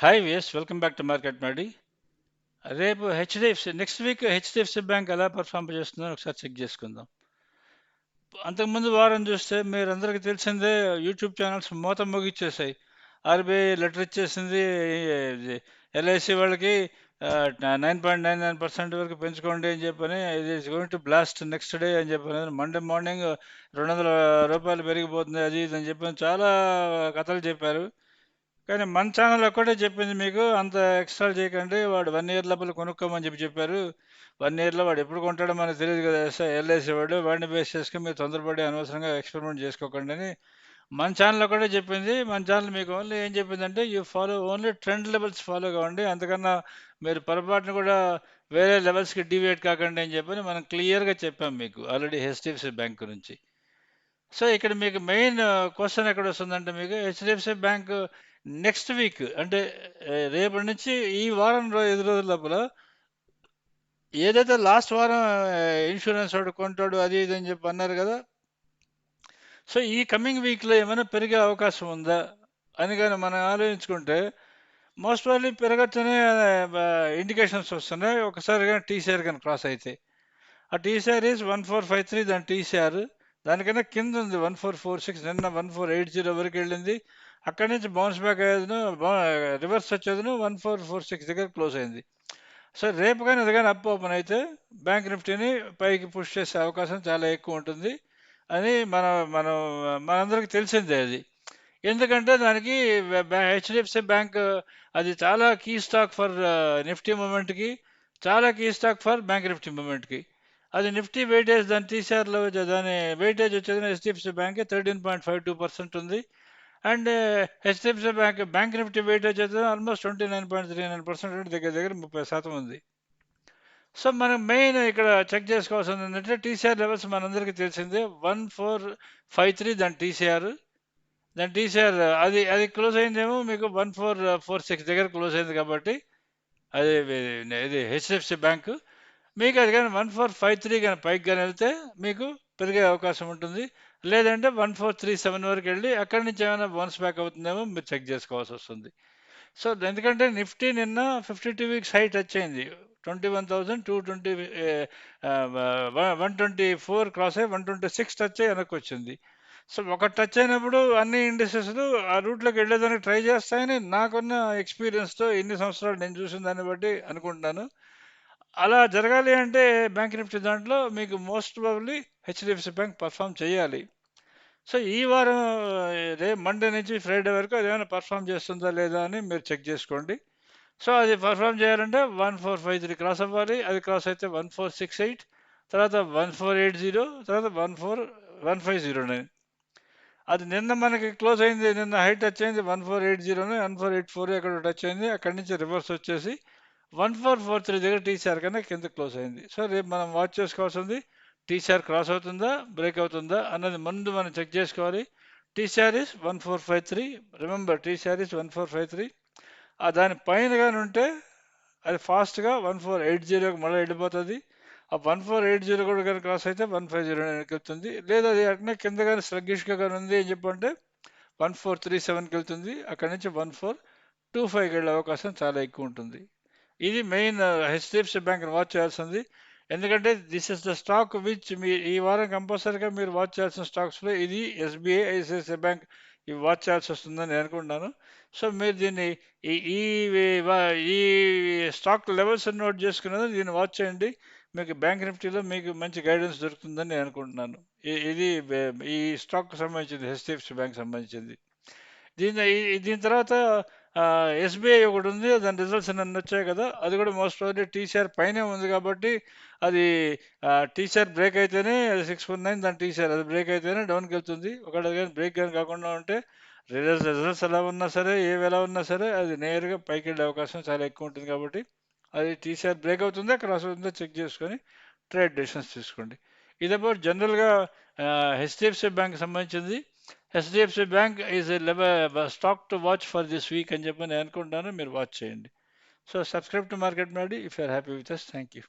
Hi విఎస్ welcome back to market మాడి రేపు HDFC next week HDFC bank ఎలా పర్ఫామ్ చేస్తుందో ఒకసారి చెక్ చేసుకుందాం. అంతకుముందు వారం చూస్తే మీరందరికీ తెలిసిందే యూట్యూబ్ ఛానల్స్ మూత ముగిచ్చేసాయి. ఆర్బీఐ లెటర్ ఇచ్చేసింది ఎల్ఐసి వాళ్ళకి nine point nine nine percent వరకు పెంచుకోండి అని చెప్పని ఇది is going to blast next day అని చెప్పని మండే మార్నింగ్ రెండు వందల రూపాయలు పెరిగిపోతుంది అది ఇది అని చెప్పని చాలా కథలు చెప్పారు. కానీ మన ఛానల్ ఒక్కటే చెప్పింది మీకు అంత ఎక్స్ట్రా చేయకండి వాడు వన్ ఇయర్ లోపల కొనుక్కోమని చెప్పి చెప్పారు. వన్ ఇయర్లో వాడు ఎప్పుడు కొంటాడో మనకు తెలియదు కదా ఎల్ఐసి వాడు. వాడిని బేస్ చేసుకుని మీరు తొందరపడి అనవసరంగా ఎక్స్పెరిమెంట్ చేసుకోకండి అని మన ఛానల్ ఒకటే చెప్పింది. మన ఛానల్ మీకు ఓన్లీ ఏం చెప్పిందంటే you follow only trend levels follow కావండి అంతకన్నా మీరు పొరపాటును కూడా వేరే లెవెల్స్కి డివియేట్ కాకండి అని చెప్పని మనం క్లియర్గా చెప్పాం మీకు ఆల్రెడీ హెచ్డిఎఫ్సి బ్యాంక్ గురించి. సో ఇక్కడ మీకు మెయిన్ క్వశ్చన్ ఎక్కడ వస్తుందంటే మీకు హెచ్డిఎఫ్సి బ్యాంక్ నెక్స్ట్ వీక్ అంటే రేపటి నుంచి ఈ వారం ఐదు రోజుల లోపల ఏదైతే లాస్ట్ వారం ఇన్సూరెన్స్ వాడు కొంటాడు అది ఇది అని చెప్పి అన్నారు కదా. సో ఈ కమింగ్ వీక్లో ఏమైనా పెరిగే అవకాశం ఉందా? అని కానీ మనం ఆలోచించుకుంటే మోస్ట్ ప్రాబ్లీ పెరగచ్చనే ఇండికేషన్స్ వస్తున్నాయి. ఒకసారి కానీ టీసీఆర్ కానీ క్రాస్ అయితే. ఆ TCR is one four five three దాని టీసీఆర్ దానికన్నా కింద ఉంది వన్ ఫోర్ ఫోర్ సిక్స్ నిన్న వన్ ఫోర్ ఎయిట్ జీరో వరకు వెళ్ళింది. అక్కడి నుంచి బౌన్స్ బ్యాక్ అయ్యేదిను రివర్స్ వచ్చేదిను వన్ ఫోర్ ఫోర్ సిక్స్ దగ్గర క్లోజ్ అయింది. సో రేపు కానీ అది కానీ అప్ ఓపెన్ అయితే బ్యాంక్ నిఫ్టీని పైకి పుష్ చేసే అవకాశం చాలా ఎక్కువ ఉంటుంది అని మన మనం మనందరికీ తెలిసిందే అది. ఎందుకంటే దానికి హెచ్డిఎఫ్సి బ్యాంక్ అది చాలా కీ స్టాక్ ఫర్ నిఫ్టీ మూమెంట్కి చాలా key stock for bank Nifty మూమెంట్కి అది నిఫ్టీ వెయిటేజ్ దాని టీసీఆర్లో దాని వెయిటేజ్ వచ్చేది HDFC bank thirteen point five two percent ఉంది. And HDFC bank bank Nifty weight వచ్చేది almost twenty nine point three nine percent దగ్గర దగ్గర ముప్పై శాతం ఉంది. సో మనం మెయిన్ ఇక్కడ చెక్ చేసుకోవాల్సింది ఏంటంటే టీసీఆర్ లెవెల్స్ మనందరికీ తెలిసిందే. వన్ ఫోర్ ఫైవ్ త్రీ దాని టీసీఆర్. దాని టీసీఆర్ అది అది క్లోజ్ అయిందేమో మీకు వన్ ఫోర్ ఫోర్ సిక్స్ దగ్గర క్లోజ్ అయింది కాబట్టి అది ఇది హెచ్డిఎఫ్సి బ్యాంకు. మీకు అది కానీ వన్ ఫోర్ ఫైవ్ త్రీ కానీ పైకి కానీ వెళ్తే మీకు పెరిగే అవకాశం ఉంటుంది. లేదంటే వన్ ఫోర్ త్రీ సెవెన్ వరకు వెళ్ళి అక్కడి నుంచి ఏమైనా బౌన్స్ బ్యాక్ అవుతుందేమో మీరు చెక్ చేసుకోవాల్సి వస్తుంది. సో ఎందుకంటే నిఫ్టీ నిన్న fifty two weeks high touch అయింది. Twenty one thousand two twenty one twenty four cross అయ్యి వన్ ట్వంటీ సిక్స్ టచ్ అయ్యి వెనక్కి వచ్చింది. సో ఒక టచ్ అయినప్పుడు అన్ని ఇండస్ట్రీస్లు ఆ రూట్లోకి వెళ్ళేదానికి ట్రై చేస్తాయని నాకున్న ఎక్స్పీరియన్స్తో ఎన్ని సంవత్సరాలు నేను చూసిన దాన్ని బట్టి అనుకుంటున్నాను. అలా జరగాలి అంటే బ్యాంక్ నిఫ్టీ దాంట్లో మీకు most probably HDFC bank perform చేయాలి. సో ఈ వారం రే మండే నుంచి ఫ్రైడే వరకు అది ఏమైనా పర్ఫామ్ చేస్తుందా లేదా అని మీరు చెక్ చేసుకోండి. సో అది పర్ఫామ్ చేయాలంటే one four five three cross అవ్వాలి. అది క్రాస్ అయితే వన్ ఫోర్ సిక్స్ ఎయిట్ తర్వాత వన్ ఫోర్ ఎయిట్ జీరో తర్వాత one four one five zero nine అది నిన్న మనకి క్లోజ్ అయింది. నిన్న హైట్ టచ్ అయింది. వన్ ఫోర్ ఎయిట్ జీరోని వన్ ఫోర్ ఎయిట్ ఫోర్ అక్కడ టచ్ అయింది. అక్కడి నుంచి రివర్స్ వచ్చేసి వన్ ఫోర్ ఫోర్ త్రీ దగ్గర టీసీఆర్ కన్నా కింద క్లోజ్ అయింది. సో రేపు మనం వాచ్ చేసుకోవాల్సింది టీసీఆర్ క్రాస్ అవుతుందా బ్రేక్ అవుతుందా అన్నది ముందు మనం చెక్ చేసుకోవాలి. TCR is one four five three. Remember TCR is one four five three. దాని పైన కానీ ఉంటే అది ఫాస్ట్గా వన్ ఫోర్ ఎయిట్ జీరోకి మళ్ళీ వెళ్ళిపోతుంది. ఆ వన్ ఫోర్ ఎయిట్ జీరో కూడా కానీ క్రాస్ అయితే వన్ ఫైవ్ జీరో నైన్కి వెళ్తుంది. లేదా అది అట్నే కింద కానీ స్లగ్గిష్గా కానీ ఉంది అని చెప్పంటే వన్ ఫోర్ త్రీ సెవెన్కి వెళ్తుంది. అక్కడి నుంచి వన్ ఫోర్ టూ ఫైవ్కి వెళ్ళే అవకాశం చాలా ఎక్కువ ఉంటుంది. ఇది మెయిన్ హెచ్డిఎఫ్సి బ్యాంక్ని వాచ్ చేయాల్సింది. ఎందుకంటే this is the stock which మీ ఈ వారం కంపల్సరీగా మీరు వాచ్ చేయాల్సిన స్టాక్స్లో ఇది ఎస్బీఐ ఐసిఐసిఐ బ్యాంక్ ఇవి వాచ్ చేయాల్సి వస్తుందని నేను అనుకుంటున్నాను. సో మీరు దీన్ని ఈ ఈ స్టాక్ లెవెల్స్ నోట్ చేసుకున్నది దీన్ని వాచ్ చేయండి. మీకు బ్యాంక్ నిఫ్టీలో మీకు మంచి గైడెన్స్ దొరుకుతుందని నేను అనుకుంటున్నాను. ఇది ఈ స్టాక్ సంబంధించింది హెచ్డిఎఫ్సి బ్యాంక్ సంబంధించింది. దీని దీని తర్వాత ఎస్బీఐ ఒకటి ఉంది దాని రిజల్ట్స్ నన్ను వచ్చాయి కదా. అది కూడా మోస్ట్ ప్రాబ్లీ టీసీఆర్ పైనే ఉంది కాబట్టి అది టీసీఆర్ బ్రేక్ అయితేనే అది సిక్స్ వన్ నైన్ దాని టీసీఆర్ అది బ్రేక్ అయితేనే డౌన్కి వెళ్తుంది. ఒకటి కానీ బ్రేక్ కానీ కాకుండా ఉంటే రిజల్ట్స్ రిజల్ట్స్ ఎలా ఉన్నా సరే ఏవి ఎలా ఉన్నా సరే అది నేరుగా పైకి వెళ్ళే అవకాశం చాలా ఎక్కువ ఉంటుంది కాబట్టి అది టీసీఆర్ బ్రేక్ అవుతుందా క్రాస్ అవుతుందో చెక్ చేసుకొని ట్రేడ్ డెసిషన్స్ తీసుకోండి. ఇది అబౌట్ జనరల్గా హెచ్డిఎఫ్సి బ్యాంక్ సంబంధించింది. HDFC bank is stock to watch for this week అని చెప్పి నేను అనుకుంటాను మీరు వాచ్ చేయండి. సో సబ్స్క్రైబ్ టు మార్కెట్ మాడి if you're happy with us thank you